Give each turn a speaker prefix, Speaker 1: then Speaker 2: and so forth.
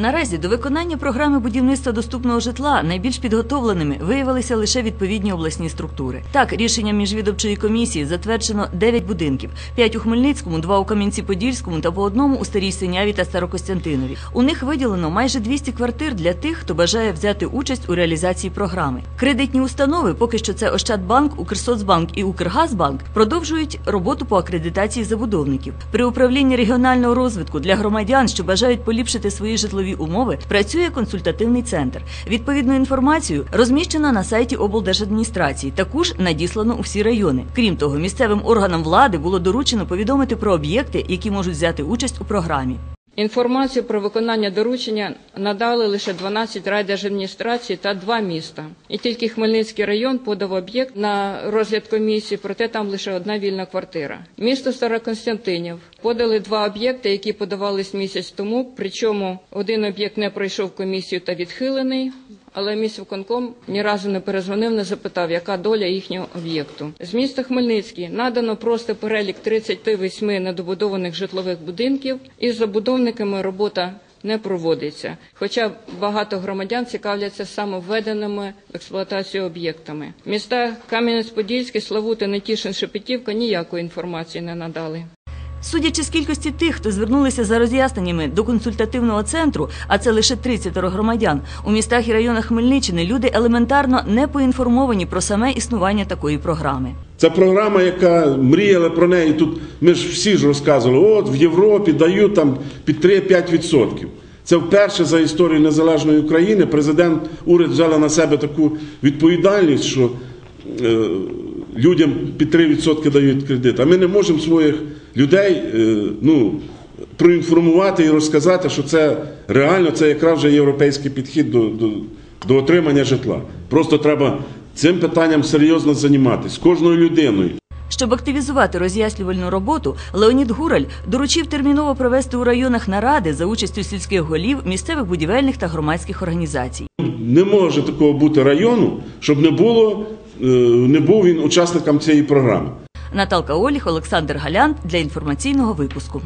Speaker 1: Наразі до виконання програми будівництва доступного житла найбільш підготовленими виявилися лише відповідні обласні структури. Так, рішенням міжвідомчої комісії затверджено 9 будинків: 5 у Хмельницькому, 2 у Кам'янці-Подільському та по одному у Старій Синяві та Старокостянтинові. У них виділено майже 200 квартир для тих, хто бажає взяти участь у реалізації програми. Кредитні установи, поки що це Ощадбанк, Укрсоцбанк і Укргазбанк, продовжують роботу по акредитації забудовників. При управлінні регіонального розвитку для громадян, що бажають поліпшити свої житлові умови, працює консультативний центр. Відповідну інформацію розміщено на сайті облдержадміністрації. Також надіслано у всі райони. Крім того, місцевим органам влади було доручено повідомити про об'єкти, які можуть взяти участь у програмі.
Speaker 2: Інформацію про виконання доручення надали лише 12 райдержадміністрацій та два міста. І тільки Хмельницький район подав об'єкт на розгляд комісії, проте там лише одна вільна квартира. Місто Староконстантинів подали два об'єкти, які подавались місяць тому. Причому один об'єкт не пройшов комісію та відхилений. Але міськвиконком ні разу не перезвонив, не запитав, яка доля їхнього об'єкту. З міста Хмельницький надано просто перелік 38 недобудованих житлових будинків. Із забудовниками робота не проводиться. Хоча багато громадян цікавляться саме введеними в експлуатацію об'єктами. Міста Кам'янець-Подільський, Славути, Нетішин, Шепетівка ніякої інформації не надали.
Speaker 1: Судячи з кількості тих, хто звернулися за роз'ясненнями до консультативного центру, а це лише 30 громадян, у містах і районах Хмельниччини люди елементарно не поінформовані про саме існування такої програми.
Speaker 3: Це програма, яка мріяли про неї. Тут ми ж всі ж розказували, от в Європі дають там під 3-5%. Це вперше за історію незалежної України президент уряд взяла на себе таку відповідальність, що е, людям під 3% дають кредит. А ми не можемо своїх людей е, ну, проінформувати і розказати, що це реально це якраз вже європейський підхід до, до, до отримання житла. Просто треба цим питанням серйозно займатися з кожною людиною.
Speaker 1: Щоб активізувати роз'яснювальну роботу, Леонід Гураль доручив терміново провести у районах наради за участю сільських голів, місцевих будівельних та громадських організацій.
Speaker 3: Не може такого бути району, щоб не було е, не був він учасником цієї програми.
Speaker 1: Наталка Оліх, Олександр Галянт для інформаційного випуску.